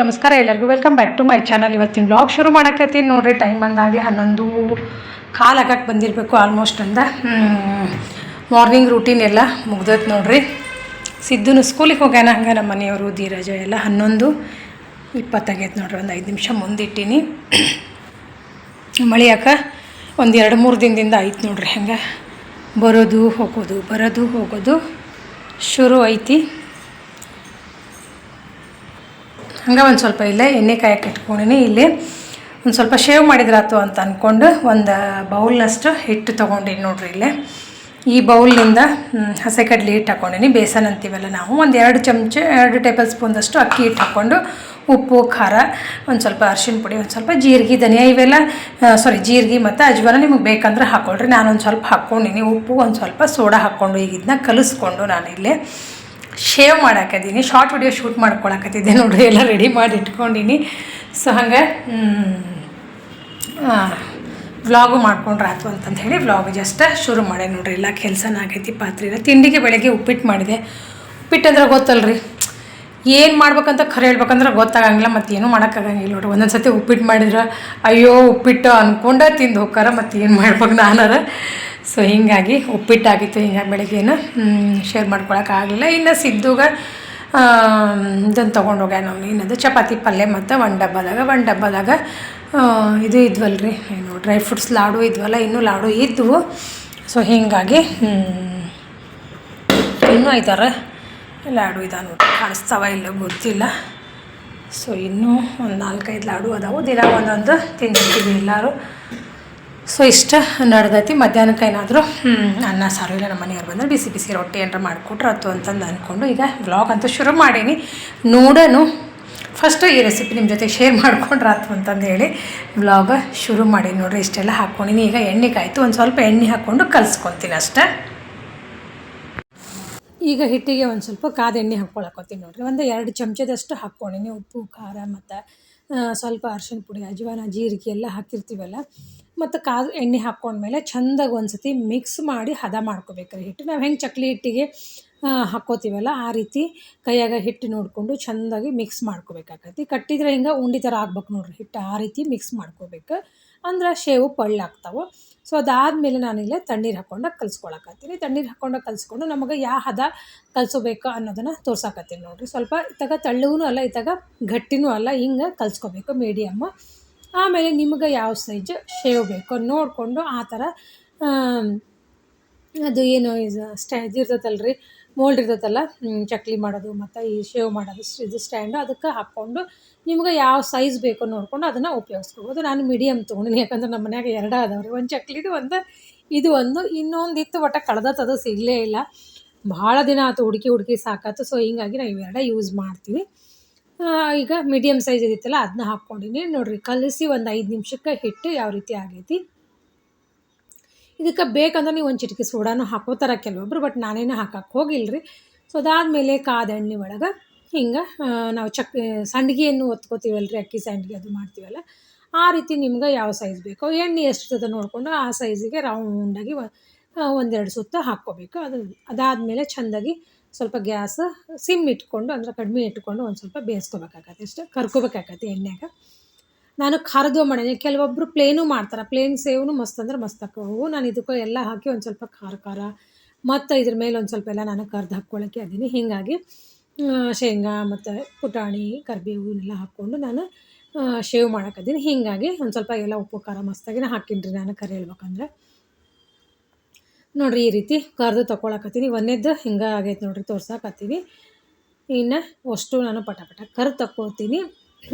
ನಮಸ್ಕಾರ ಎಲ್ಲರಿಗೂ. Welcome back to my channel ಇವತ್ತಿನ ಬ್ಲಾಗ್ ಶುರು ಮಾಡಕತ್ತೀನಿ. ನೋಡಿರಿ ಟೈಮ್ ಬಂದಾಗಲಿ ಹನ್ನೊಂದು ಕಾಲು ಹಾಕಕ್ಕೆ ಬಂದಿರಬೇಕು ಆಲ್ಮೋಸ್ಟ್ ಅಂದ. ಮಾರ್ನಿಂಗ್ ರೂಟೀನ್ ಎಲ್ಲ ಮುಗ್ದೈತೆ ನೋಡಿರಿ. ಸಿದ್ದುನು ಸ್ಕೂಲಿಗೆ ಹೋಗ್ಯಾನ ಹಂಗೆ ನಮ್ಮ ಮನೆಯವರು, ಧೀರಜ ಎಲ್ಲ ಹನ್ನೊಂದು ಇಪ್ಪತ್ತಾಗೈತೆ ನೋಡಿರಿ. ಒಂದು ಐದು ನಿಮಿಷ ಮುಂದಿಟ್ಟೀನಿ ಮಳೆ ಯಾಕೆ? ಒಂದು ಎರಡು ಮೂರು ದಿನದಿಂದ ಆಯ್ತು ನೋಡಿರಿ. ಹಂಗೆ ಬರೋದು, ಹೋಗೋದು ಬರೋದು, ಹೋಗೋದು ಶುರು ಐತಿ. ಹಂಗೆ ಒಂದು ಸ್ವಲ್ಪ ಇಲ್ಲೇ ಎಣ್ಣೆ ಕಾಯಕ್ಕೆ ಇಟ್ಕೊಂಡಿನಿ. ಇಲ್ಲಿ ಒಂದು ಸ್ವಲ್ಪ ಶೇವ್ ಮಾಡಿದ್ರಾತು ಅಂತ ಅಂದ್ಕೊಂಡು ಒಂದು ಬೌಲ್ನಷ್ಟು ಹಿಟ್ಟು ತೊಗೊಂಡಿನಿ ನೋಡ್ರಿ ಇಲ್ಲೇ. ಈ ಬೌಲ್ನಿಂದ ಹಸೆ ಕಡ್ಲೆ ಹಿಟ್ಟು ಹಾಕ್ಕೊಂಡಿನಿ ಬೇಸನ್ ಅಂತೀವಲ್ಲ ನಾವು. ಒಂದು ಎರಡು ಚಮಚ, ಎರಡು ಟೇಬಲ್ ಸ್ಪೂನ್ದಷ್ಟು ಅಕ್ಕಿ ಹಿಟ್ಟು ಹಾಕ್ಕೊಂಡು ಉಪ್ಪು, ಖಾರ, ಒಂದು ಸ್ವಲ್ಪ ಅರ್ಶಿನ ಪುಡಿ, ಒಂದು ಸ್ವಲ್ಪ ಜೀರಿಗೆ, ಧನಿಯಾ ಇವೆಲ್ಲ ಸಾರಿ ಜೀರಿಗೆ ಮತ್ತು ಅಜ್ವಾನ ನಿಮಗೆ ಬೇಕಂದ್ರೆ ಹಾಕ್ಕೊಳ್ರಿ ನಾನೊಂದು ಸ್ವಲ್ಪ ಹಾಕ್ಕೊಂಡಿನಿ ಉಪ್ಪು ಒಂದು ಸ್ವಲ್ಪ ಸೋಡಾ ಹಾಕ್ಕೊಂಡು ಈಗ ಇದನ್ನ ಕಲಿಸ್ಕೊಂಡು ನಾನು ಇಲ್ಲಿ ಶೇವ್ ಮಾಡಾಕತ್ತೀನಿ ಶಾರ್ಟ್ ವಿಡಿಯೋ ಶೂಟ್ ಮಾಡ್ಕೊಳಕತ್ತಿದ್ದೆ ನೋಡ್ರಿ, ಎಲ್ಲ ರೆಡಿ ಮಾಡಿ ಇಟ್ಕೊಂಡಿನಿ. ಸೊ ಹಂಗೆ ವ್ಲಾಗು ಮಾಡ್ಕೊಂಡ್ರೆ ಆಯ್ತು ಅಂತಂದು ಹೇಳಿ ವ್ಲಾಗ್ ಜಸ್ಟ್ ಶುರು ಮಾಡಿ ನೋಡ್ರಿ. ಎಲ್ಲ ಕೆಲಸನ ಆಗೈತಿ, ಪಾತ್ರೆ ಇಲ್ಲ ತಿಂಡಿಗೆ ಬೆಳಗ್ಗೆ ಉಪ್ಪಿಟ್ಟು ಮಾಡಿದೆ. ಉಪ್ಪಿಟ್ಟು ಅಂದ್ರೆ ಗೊತ್ತಲ್ರಿ. ಏನು ಮಾಡ್ಬೇಕಂತ ಖರೆ ಹೇಳ್ಬೇಕಂದ್ರೆ ಗೊತ್ತಾಗಂಗಿಲ್ಲ ಮತ್ತು ಏನೂ ಮಾಡೋಕ್ಕಾಗಂಗಿಲ್ಲ ನೋಡ್ರಿ. ಒಂದೊಂದು ಸತಿ ಉಪ್ಪಿಟ್ಟು ಮಾಡಿದ್ರೆ, ಅಯ್ಯೋ, ಉಪ್ಪಿಟ್ಟು ಅಂದ್ಕೊಂಡ ತಿಂದು ಹೋಗಾರ ಮತ್ತು ಏನು ಮಾಡ್ಬೇಕು ನಾನಾರ. ಸೊ ಹೀಗಾಗಿ ಉಪ್ಪಿಟ್ಟಾಗಿತ್ತು ಹಿಂಗಾಗಿ ಬೆಳಗ್ಗೆನ ಶೇರ್ ಮಾಡ್ಕೊಳಕ್ಕಾಗಲಿಲ್ಲ ಇನ್ನು ಸಿದ್ದುಗ ಇದನ್ನು ತೊಗೊಂಡು ಹೋಗ್ಯ ನಾವು ಏನದು ಚಪಾತಿ ಪಲ್ಯ ಮತ್ತು ಒಂದು ಡಬ್ಬದಾಗ. ಒಂದು ಡಬ್ಬದಾಗ ಇದು ಇದ್ವಲ್ರಿ, ಏನು ಡ್ರೈ ಫ್ರೂಟ್ಸ್ ಲಾಡು ಇದ್ವಲ್ಲ, ಇನ್ನೂ ಲಾಡು ಇದ್ವು. ಸೊ ಹೀಗಾಗಿ ಇನ್ನೂ ಐದಾರ ಲಾಡು ಇದಾವೆ ನೋಡಿ ಕಾಣಿಸ್ತಾವ ಇಲ್ಲ ಗೊತ್ತಿಲ್ಲ. ಸೊ ಇನ್ನೂ ಒಂದು ನಾಲ್ಕೈದು ಲಾಡು ಅದಾವು. ದಿನ ಒಂದೊಂದು ತಿಂದಿರ್ತೀವಿ ಎಲ್ಲರೂ. ಸೊ ಇಷ್ಟ ನಡೆದೈತಿ. ಮಧ್ಯಾಹ್ನಕ್ಕೆ ಏನಾದರೂ ಅನ್ನ, ಸಾರು ಇಲ್ಲ, ನಮ್ಮ ಮನೆಯವ್ರು ಬಂದರೆ ಬಿಸಿ ಬಿಸಿ ರೊಟ್ಟಿ ಏನಾರ ಮಾಡಿಕೊಟ್ರೆ ಅಥವಾ ಅಂತಂದು ಅಂದ್ಕೊಂಡು ಈಗ ವ್ಲಾಗ್ ಅಂತೂ ಶುರು ಮಾಡೀನಿ. ನೋಡೋನು ಫಸ್ಟು ಈ ರೆಸಿಪಿ ನಿಮ್ಮ ಜೊತೆ ಶೇರ್ ಮಾಡ್ಕೊಂಡ್ರೆ ಆಯ್ತು ಅಂತಂದು ಹೇಳಿ ವ್ಲಾಗ ಶುರು ಮಾಡಿ ನೋಡಿರಿ. ಇಷ್ಟೆಲ್ಲ ಹಾಕ್ಕೊಂಡಿನಿ. ಈಗ ಎಣ್ಣೆ ಕಾಯಿತು, ಒಂದು ಸ್ವಲ್ಪ ಎಣ್ಣೆ ಹಾಕ್ಕೊಂಡು ಕಲಿಸ್ಕೊತೀನಿ ಅಷ್ಟೆ. ಈಗ ಹಿಟ್ಟಿಗೆ ಒಂದು ಸ್ವಲ್ಪ ಕಾದ ಎಣ್ಣೆ ಹಾಕ್ಕೊಳಕೋತೀನಿ ನೋಡಿರಿ. ಒಂದು ಎರಡು ಚಮಚದಷ್ಟು ಹಾಕ್ಕೊಂಡಿನಿ. ಉಪ್ಪು, ಖಾರ ಮತ್ತು ಸ್ವಲ್ಪ ಅರ್ಶಿಣ ಪುಡಿ, ಅಜ್ವಾನ, ಜೀರಿಗೆ ಎಲ್ಲ ಹಾಕಿರ್ತೀವಲ್ಲ ಮತ್ತು ಕಾದು ಎಣ್ಣೆ ಹಾಕ್ಕೊಂಡ್ಮೇಲೆ ಚೆಂದಾಗಿ ಒಂದು ಸತಿ ಮಿಕ್ಸ್ ಮಾಡಿ ಹದ ಮಾಡ್ಕೋಬೇಕ್ರಿ ಹಿಟ್ಟು. ನಾವು ಹೆಂಗೆ ಚಕ್ಲಿ ಹಿಟ್ಟಿಗೆ ಹಾಕ್ಕೋತೀವಲ್ಲ ಆ ರೀತಿ ಕೈಯಾಗ ಹಿಟ್ಟು ನೋಡಿಕೊಂಡು ಚೆಂದಾಗಿ ಮಿಕ್ಸ್ ಮಾಡ್ಕೋಬೇಕಾಗತ್ತೆ ಕಟ್ಟಿದ್ರೆ ಹಿಂಗೆ ಉಂಡಿ ಥರ ಆಗ್ಬೇಕು ನೋಡ್ರಿ ಹಿಟ್ಟು ಆ ರೀತಿ ಮಿಕ್ಸ್ ಮಾಡ್ಕೋಬೇಕು. ಅಂದ್ರೆ ಶೇವು ಪಳ್ಳಾಗ್ತಾವೆ ಸೊ ಅದಾದಮೇಲೆ ನಾನಿಲ್ಲೇ ತಣ್ಣೀರು ಹಾಕ್ಕೊಂಡು ಕಲ್ಸ್ಕೊಳಕತ್ತೀನಿ. ತಣ್ಣೀರು ಹಾಕ್ಕೊಂಡು ಕಲ್ಸ್ಕೊಂಡು ನಮಗೆ ಯಾವ ಹದ ಕಲಿಸ್ಕೋಬೇಕು ಅನ್ನೋದನ್ನು ತೋರ್ಸಾಕತ್ತೀನಿ ನೋಡಿರಿ. ಸ್ವಲ್ಪ ಇತ್ತಾಗ ತಳ್ಳಗೂ ಅಲ್ಲ, ಇತ್ತಾಗ ಗಟ್ಟಿನೂ ಅಲ್ಲ, ಹಿಂಗೆ ಕಲಿಸ್ಕೋಬೇಕು ಮೀಡಿಯಮ್ಮ. ಆಮೇಲೆ ನಿಮಗೆ ಯಾವ ಸೈಜ್ ಶೇವ್ ಬೇಕು ನೋಡಿಕೊಂಡು ಆ ಥರ ಅದು ಏನು ಇದು ಸ್ಟ್ಯಾ ಇದು ಇರ್ತೈತಲ್ಲ ರೀ ಮೋಲ್ಡ್ ಇರ್ತೈತಲ್ಲ ಚಕ್ಲಿ ಮಾಡೋದು ಮತ್ತು ಈ ಶೇವ್ ಮಾಡೋದು ಇದು ಸ್ಟ್ಯಾಂಡು ಅದಕ್ಕೆ ಹಾಕ್ಕೊಂಡು ನಿಮ್ಗೆ ಯಾವ ಸೈಜ್ ಬೇಕೋ ನೋಡಿಕೊಂಡು ಅದನ್ನು ಉಪಯೋಗಿಸ್ಕೋಬೋದು. ನಾನು ಮೀಡಿಯಮ್ ತೊಗೊಂಡಿನಿ, ಯಾಕಂದ್ರೆ ನಮ್ಮ ಮನ್ಯಾಗ ಎರಡು ರೀ ಒಂದು ಚಕ್ಲಿದು, ಒಂದು ಇದು ಒಂದು, ಇನ್ನೊಂದು ಇತ್ತು, ಒಟ್ಟು ಕಳ್ದತ್ತದು ಸಿಗಲೇ ಇಲ್ಲ. ಭಾಳ ದಿನ ಆಯ್ತು ಹುಡುಕಿ ಹುಡುಕಿ ಸಾಕಾತು ಸೊ ಹಿಂಗಾಗಿ ನಾವು ಇವೆರಡ ಯೂಸ್ ಮಾಡ್ತೀವಿ. ಈಗ ಮೀಡಿಯಮ್ ಸೈಜ್ ಇದಿತ್ತಲ್ಲ ಅದನ್ನ ಹಾಕ್ಕೊಂಡಿನಿ. ನೋಡಿರಿ, ಕಲಸಿ ಒಂದು ಐದು ನಿಮಿಷಕ್ಕೆ ಹಿಟ್ಟು ಯಾವ ರೀತಿ ಆಗೈತಿ. ಇದಕ್ಕೆ ಬೇಕಂದ್ರೆ ನೀವು ಒಂದು ಚಿಟಿಕೆ ಸೋಡಾನು ಹಾಕೋತಾರ ಕೆಲವೊಬ್ರು ಬಟ್ ನಾನೇನು ಹಾಕಕ್ಕೆ ಹೋಗಿಲ್ಲರಿ ಸೊ ಅದಾದಮೇಲೆ ಕಾದ ಎಣ್ಣೆ ಒಳಗೆ ಹಿಂಗೆ ನಾವು ಚಕ್, ಸಂಡಿಗೆಯನ್ನು ಒತ್ಕೋತೀವಲ್ಲ ರೀ ಅಕ್ಕಿ ಸಂಡಿಗೆ ಅದು ಮಾಡ್ತೀವಲ್ಲ. ಆ ರೀತಿ ನಿಮ್ಗೆ ಯಾವ ಸೈಜ್ ಬೇಕೋ, ಎಣ್ಣೆ ಎಷ್ಟಿರ್ತದೆ ನೋಡಿಕೊಂಡು ಆ ಸೈಜಿಗೆ ರೌಂಡಾಗಿ ಒಂದೆರಡು ಸುತ್ತ ಹಾಕ್ಕೋಬೇಕು. ಅದು ಅದಾದಮೇಲೆ ಚೆಂದಾಗಿ ಸ್ವಲ್ಪ ಗ್ಯಾಸ್ ಸಿಮ್ ಇಟ್ಕೊಂಡು ಅಂದ್ರೆ ಕಡಿಮೆ ಇಟ್ಕೊಂಡು ಒಂದು ಸ್ವಲ್ಪ ಬೇಯಿಸ್ಕೋಬೇಕಾಗತ್ತೆ ಇಷ್ಟು ಕರ್ಕೋಬೇಕಾಗತ್ತೆ ಎಣ್ಣೆಗ. ನಾನು ಖಾರದು ಮಾಡೇನೆ. ಕೆಲವೊಬ್ಬರು ಪ್ಲೇನು ಮಾಡ್ತಾರೆ. ಪ್ಲೇನ್ ಸೇವ್ನು ಮಸ್ತ್ ಅಂದ್ರೆ ಮಸ್ತ್ ಹಾಕೋವು ನಾನು ಇದಕ್ಕೂ ಎಲ್ಲ ಹಾಕಿ ಒಂದು ಸ್ವಲ್ಪ ಖಾರ ಖಾರ. ಮತ್ತು ಇದ್ರ ಮೇಲೆ ಒಂದು ಸ್ವಲ್ಪ ಎಲ್ಲ ನಾನು ಕರ್ದು ಹಾಕ್ಕೊಳ್ಳೋಕ್ಕೆ ಅದೀನಿ. ಹೀಗಾಗಿ ಶೇಂಗಾ ಮತ್ತು ಪುಟಾಣಿ ಕರಿಬೇವು ಇವನ್ನೆಲ್ಲ ಹಾಕ್ಕೊಂಡು ನಾನು ಶೇವ್ ಮಾಡೋಕ್ಕದೀನಿ ಹೀಗಾಗಿ ಒಂದು ಸ್ವಲ್ಪ ಎಲ್ಲ ಉಪ್ಪು, ಖಾರ ಮಸ್ತಾಗಿನ ಹಾಕೀನಿ ರೀ ನಾನು ಕರಿ ಹೇಳ್ಬೇಕಂದ್ರೆ. ನೋಡಿರಿ ಈ ರೀತಿ ಕರ್ದು ತೊಗೊಳಕತ್ತೀನಿ ಒಂದೇದ್ದು ಹಿಂಗೆ ಆಗೈತೆ ನೋಡ್ರಿ ತೋರ್ಸಕತ್ತೀನಿ ಇನ್ನು ಅಷ್ಟು ನಾನು ಪಟ ಪಟ ಕರ್ದು ತಕ್ಕೋತೀನಿ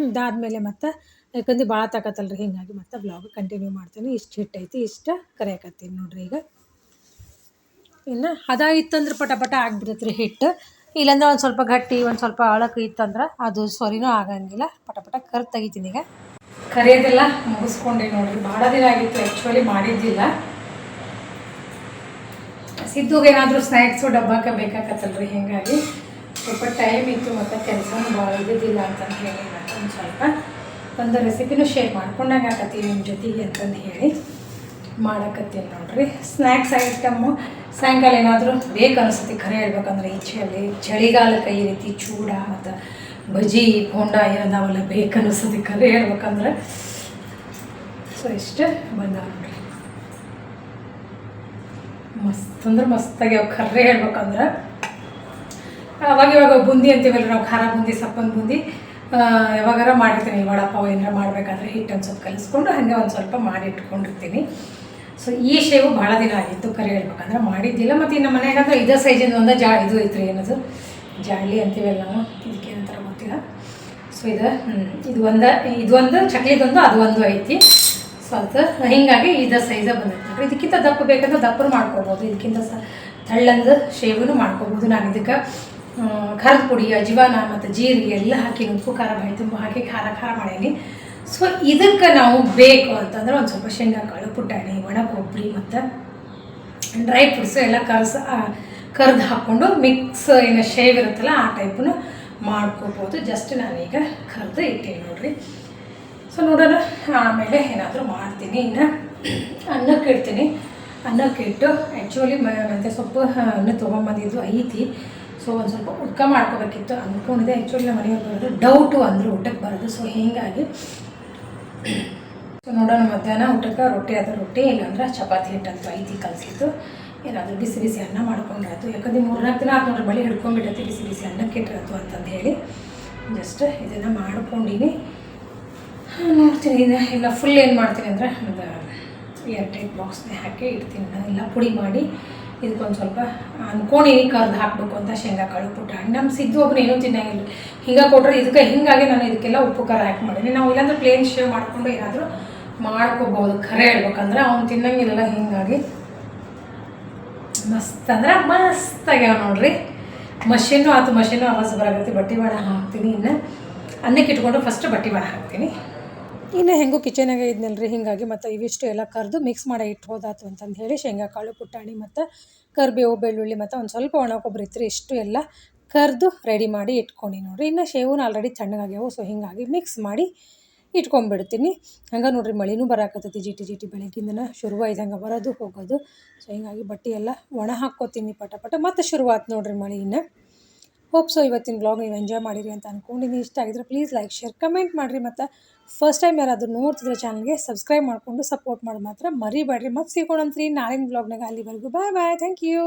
ಇದಾದಮೇಲೆ ಮತ್ತು ಯಾಕಂದ್ರೆ ಭಾಳ ತಾಕತ್ತಲ್ರಿ, ಹೀಗಾಗಿ ಮತ್ತೆ ಬ್ಲಾಗ್ ಕಂಟಿನ್ಯೂ ಮಾಡ್ತೀನಿ. ಇಷ್ಟು ಹಿಟ್ಟೈತಿ ಇಷ್ಟು ಕರೆಯಕತ್ತೀನಿ ನೋಡ್ರಿ ಈಗ. ಇನ್ನು ಹದ ಇತ್ತಂದ್ರೆ ಪಟ ಪಟ ಆಗ್ಬಿಡತ್ತೆ ರೀ ಹಿಟ್ಟು ಇಲ್ಲಾಂದ್ರೆ ಒಂದು ಸ್ವಲ್ಪ ಗಟ್ಟಿ, ಒಂದು ಸ್ವಲ್ಪ ಅಳಕ್ಕೆ ಇತ್ತಂದ್ರೆ ಅದು ಸೊರಿನೂ ಆಗಂಗಿಲ್ಲ. ಪಟ ಪಟ ಕರ್ ತೆಗಿತೀನಿ ಈಗ. ಕರೆಯೋದೆಲ್ಲ, ಮುಗಿಸ್ಕೊಂಡೆ ನೋಡ್ರಿ. ಭಾಳ ದಿನ ಆಗಿತ್ತು ಆ್ಯಕ್ಚುಲಿ ಮಾಡಿದ್ದಿಲ್ಲ. ಸಿದ್ದುಗೆ ಏನಾದರೂ ಸ್ನ್ಯಾಕ್ಸು ಡಬ್ಬಾಕ ಬೇಕಾಗತ್ತಲ್ರಿ, ಹೀಗಾಗಿ ಸ್ವಲ್ಪ ಟೈಮ್ ಇತ್ತು ಮತ್ತು ಕೆಲಸನೂ ಭಾಳ ಇದ್ದಿದ್ದಿಲ್ಲ ಅಂತಂದು ಹೇಳಿ ಒಂದು ಸ್ವಲ್ಪ ಒಂದು ರೆಸಿಪಿನೂ ಶೇರ್ ಮಾಡ್ಕೊಂಡಂಗೆ ಆಕತ್ತೀವಿ ನಿಮ್ಮ ಜೊತೆಗೆ ಅಂತಂದು ಹೇಳಿ ಮಾಡಕತ್ತೀನಿ ನೋಡ್ರಿ. ಸ್ನ್ಯಾಕ್ಸ್ ಐಟಮ್ಮು ಸಾಯಂಕಾಲ ಏನಾದರೂ ಬೇಕು ಅನಿಸುತ್ತೆ, ಖರೆ ಹೇಳ್ಬೇಕಂದ್ರೆ ಈ ಚಳಿ, ಚಳಿಗಾಲಕ್ಕೆ ಈ ರೀತಿ ಚೂಡ ಮತ್ತು ಬಜಿ ಬೋಂಡ ಏನದಾವಲ್ಲ ಬೇಕು ಖರೆ ಹೇಳ್ಬೇಕಂದ್ರೆ. ಸೊ ಇಷ್ಟೇ ನೋಡ್ರಿ ಮಸ್ತ್ ಅಂದ್ರೆ ಮಸ್ತಾಗಿ ಅವು ಕರ್ರೆ ಹೇಳ್ಬೇಕಂದ್ರೆ. ಅವಾಗ ಇವಾಗ ಬುಂದಿ ಅಂತೀವಲ್ಲ ನಾವು ಖಾರ ಬುಂದಿ, ಸಪ್ಪನ್ ಬುಂದಿ ಯಾವಾಗಾರ ಮಾಡಿರ್ತೀನಿ. ವಡಪಾವ್ ಏನಾರ ಮಾಡಬೇಕಾದ್ರೆ ಹಿಟ್ಟು ಒಂದು ಸ್ವಲ್ಪ ಕಲಿಸ್ಕೊಂಡು ಹಾಗೆ ಒಂದು ಸ್ವಲ್ಪ ಮಾಡಿ ಇಟ್ಕೊಂಡಿರ್ತೀನಿ. ಸೊ ಈ ಶೇವು ಭಾಳ ದಿನ ಆಗಿತ್ತು ಕರೆ ಹೇಳ್ಬೇಕಂದ್ರೆ. ಮಾಡಿದ್ದಿಲ್ಲ ಮತ್ತು ಇನ್ನು ಮನೆಯಾಗಂದ್ರೆ ಇದೇ ಸೈಜಿಂದ ಒಂದು ಜಾ ಇದು ಐತ್ರಿ ಏನದು? ಜಾಳಿ ಅಂತೀವಲ್ಲ ನಾವು, ಇದಕ್ಕೆ ಏನಂತಾರ ಗೊತ್ತಿಲ್ಲ. ಸೊ ಇದು ಇದು ಒಂದು ಇದು ಒಂದು, ಚಕ್ಲಿದೊಂದು, ಅದು ಒಂದು ಐತಿ. ಸೊ ಹೀಗಾಗಿ ಇದ ಸೈಜ ಬಂದೈತೆ ನೋಡ್ರಿ ಇದಕ್ಕಿಂತ ದಪ್ಪ ಬೇಕಂದ್ರೆ ದಪ್ಪರು ಮಾಡ್ಕೊಬೋದು. ಇದಕ್ಕಿಂತ ಸ ತೆಳ್ಳಂದು ಶೇವನು ಮಾಡ್ಕೊಬೋದು. ನಾನು ಇದಕ್ಕೆ ಖಾರದ ಪುಡಿ, ಅಜ್ವಾನ ಮತ್ತು ಜೀರಿಗೆ ಎಲ್ಲ ಹಾಕಿ ಉಪ್ಪು, ಖಾರ, ಬಾಯಿ ತುಂಬ ಹಾಕಿ ಖಾರ ಖಾರ ಮಾಡೇನಿ. ಸೊ ಇದಕ್ಕೆ ನಾವು ಬೇಕು ಅಂತಂದ್ರೆ ಒಂದು ಸ್ವಲ್ಪ ಶೇಂಗಾ, ಕಾಳು, ಪುಟಾಣಿ ಒಣ ಕೊಬ್ಬರಿ ಮತ್ತು ಡ್ರೈ ಫ್ರೂಟ್ಸ್ ಎಲ್ಲ ಕರ್ಸ ಕರ್ದು ಹಾಕ್ಕೊಂಡು ಮಿಕ್ಸ್ ಏನು ಶೇವ್ ಇರುತ್ತಲ್ಲ ಆ ಟೈಪನ್ನು ಮಾಡ್ಕೋಬೋದು. ಜಸ್ಟ್ ನಾನೀಗ ಕರ್ದು ಇಟ್ಟೇನೆ ನೋಡ್ರಿ. ಸೊ ನೋಡೋಣ. ಆಮೇಲೆ ಏನಾದರೂ ಮಾಡ್ತೀನಿ. ಇನ್ನು ಅನ್ನಕ್ಕೆ ಇಡ್ತೀನಿ. ಅನ್ನಕ್ಕೆ ಇಟ್ಟು ಆ್ಯಕ್ಚುಲಿ ಮೆಂತ್ಯ ಸೊಪ್ಪು ಅನ್ನ ತೊಗೊಂಬಂದಿದ್ದು ಐತಿ. ಸೊ ಒಂದು ಸ್ವಲ್ಪ ಉಡ್ಕ ಮಾಡ್ಕೋಬೇಕಿತ್ತು. ಅಂದ್ಕೊಂಡಿದ್ದೆ ಆ್ಯಕ್ಚುಲಿ ನಮ್ಮ ಮನೆಯವ್ರು ಬರೋದು ಡೌಟು ಅಂದರು. ಊಟಕ್ಕೆ ಬರೋದು. ಸೊ ಹೀಗಾಗಿ. ಸೊ ನೋಡೋಣ. ಮಧ್ಯಾಹ್ನ ಊಟಕ್ಕೆ ರೊಟ್ಟಿ ಆದ ರೊಟ್ಟಿ, ಇಲ್ಲಾಂದ್ರೆ ಚಪಾತಿ ಹಿಟ್ಟಂತೂ ಐತಿ ಕಲಸಿತ್ತು ಏನಾದರೂ ಬಿಸಿ ಬಿಸಿ ಅನ್ನ ಮಾಡ್ಕೊಂಡ್ರಾಯ್ತು ಯಾಕಂದ್ರೆ ಮೂರ್ನಾಲ್ಕು ದಿನ ಆತು ಬಳಿ ಹಿಡ್ಕೊಂಡ್ಬಿಟ್ಟೈತಿ ಬಿಸಿ ಬಿಸಿ ಅನ್ನಕ್ಕೆ ಇಟ್ಟಿರತ್ತು ಅಂತಂದು ಹೇಳಿ. ಜಸ್ಟ್ ಇದನ್ನು ಮಾಡ್ಕೊಂಡಿನಿ. ನೋಡ್ತೀನಿ ಇಲ್ಲ ಫುಲ್ ಏನು ಮಾಡ್ತೀನಿ ಅಂದರೆ ಒಂದು ಏರ್ ಟೈಟ್ ಬಾಕ್ಸ್ನೇ ಹಾಕಿ ಇಡ್ತೀನಿ. ನಾನು ಎಲ್ಲ ಪುಡಿ ಮಾಡಿ ಇದಕ್ಕೊಂದು ಸ್ವಲ್ಪ ಅಂದ್ಕೊಂಡಿನಿ ಕರ್ದು ಹಾಕಬೇಕು ಅಂತ ಶೇಂಗಾ ಕಾಳು ಪುಟಾಣಿ ನಮ್ಮ ಸಿದ್ದು ಒಬ್ಬರು ಏನೂ ತಿನ್ನಾಗಿಲ್ಲ. ಹಿಂಗೆ ಕೊಟ್ಟರೆ ಇದಕ್ಕೆ ಹಿಂಗಾಗಿ ನಾನು ಇದಕ್ಕೆಲ್ಲ ಉಪ್ಪು, ಖಾರ ಹಾಕಿ ಮಾಡೀನಿ. ನಾವು ಇಲ್ಲಾಂದ್ರೆ ಪ್ಲೇನ್ ಶೇವ್ ಮಾಡಿಕೊಂಡು ಏನಾದರೂ ಮಾಡ್ಕೋಬೋದು. ಖರೆ ಹೇಳ್ಬೇಕಂದ್ರೆ ಅವ್ನು ತಿನ್ನಂಗಿಲ್ಲ ಹಿಂಗಾಗಿ. ಮಸ್ತ್ ಅಂದ್ರೆ ಮಸ್ತ್ ನೋಡ್ರಿ. ಮಷೀನು ಆತು ಮಷೀನು ಆವಾಸ ಬರಾಗತ್ತೆ ಬಟ್ಟೆ ಬಾಣ ಹಾಕ್ತೀನಿ ಇನ್ನು. ಅನ್ನಕ್ಕೆ ಇಟ್ಕೊಂಡು ಫಸ್ಟ್ ಬಟ್ಟೆ ಬಾಣ ಹಾಕ್ತೀನಿ. ಇನ್ನು ಹೆಂಗೂ ಕಿಚನಾಗೆ ಇದ್ನಲ್ರಿ, ಹಿಂಗಾಗಿ ಮತ್ತು ಇವಿಷ್ಟು ಎಲ್ಲ ಕರೆದು ಮಿಕ್ಸ್ ಮಾಡಿ ಇಟ್ಟು ಹೋದಾತು ಅಂತಂದು ಹೇಳಿ ಶೇಂಗಾ, ಕಾಳು, ಪುಟಾಣಿ ಮತ್ತು ಕರಿಬೇವು, ಬೆಳ್ಳುಳ್ಳಿ ಮತ್ತು ಒಂದು ಸ್ವಲ್ಪ ಒಣ ಕೊಬ್ಬರಿ ಇತ್ತು ಇಷ್ಟು ಎಲ್ಲ ಕರೆದು ರೆಡಿ ಮಾಡಿ ಇಟ್ಕೊಂಡು ನೋಡ್ರಿ. ಇನ್ನು ಶೇವು ಆಲ್ರೆಡಿ ತಣ್ಣಗಾಗ್ಯಾವು ಸೊ ಹಿಂಗಾಗಿ ಮಿಕ್ಸ್ ಮಾಡಿ ಇಟ್ಕೊಂಡ್ಬಿಡ್ತೀನಿ ಹಂಗೆ ನೋಡ್ರಿ ಮಳೆನೂ ಬರಾಕತ್ತೈತಿ, ಜಿಟಿ ಜಿಟಿ ಬೆಳಗ್ಗಿಂದನ ಶುರುವಾಯ್ದಂಗೆ ಬರೋದು, ಹೋಗೋದು. ಸೊ ಹಿಂಗಾಗಿ ಬಟ್ಟೆ ಎಲ್ಲ ಒಣ ಹಾಕ್ಕೋತೀನಿ ಪಟ ಪಟ, ಮತ್ತೆ ಶುರುವಾತು ನೋಡ್ರಿ ಮಳೆ ಇನ್ನು ಹೋಪ್ ಸೊ ಇವತ್ತಿನ ಬ್ಲಾಗ್ ನೀವು ಎಂಜಾಯ್ ಮಾಡಿರಿ ಅಂತ ಅಂದ್ಕೊಂಡಿನಿ ಇಷ್ಟ ಆಗಿದ್ರೆ ಪ್ಲೀಸ್ ಲೈಕ್ ಶೇರ್ ಕಮೆಂಟ್ ಮಾಡಿರಿ ಮತ್ತು ಫಸ್ಟ್ ಟೈಮ್ ಯಾರಾದರೂ ನೋಡ್ತಿದ್ರೆ ಚಾನಲ್ಗೆ ಸಬ್ಸ್ಕ್ರೈಬ್ ಮಾಡಿಕೊಂಡು ಸಪೋರ್ಟ್ ಮಾಡೋದು ಮಾತ್ರ ಮರಿಬೇಡ್ರಿ. ಮತ್ತೆ ಸಿಗೋಣಂತ್ರಿ ನಾಳಿನ ಬ್ಲಾಗ್ನಾಗ ಅಲ್ಲಿವರೆಗೂ ಬಾಯ್ ಬಾಯ್ ಥ್ಯಾಂಕ್ ಯು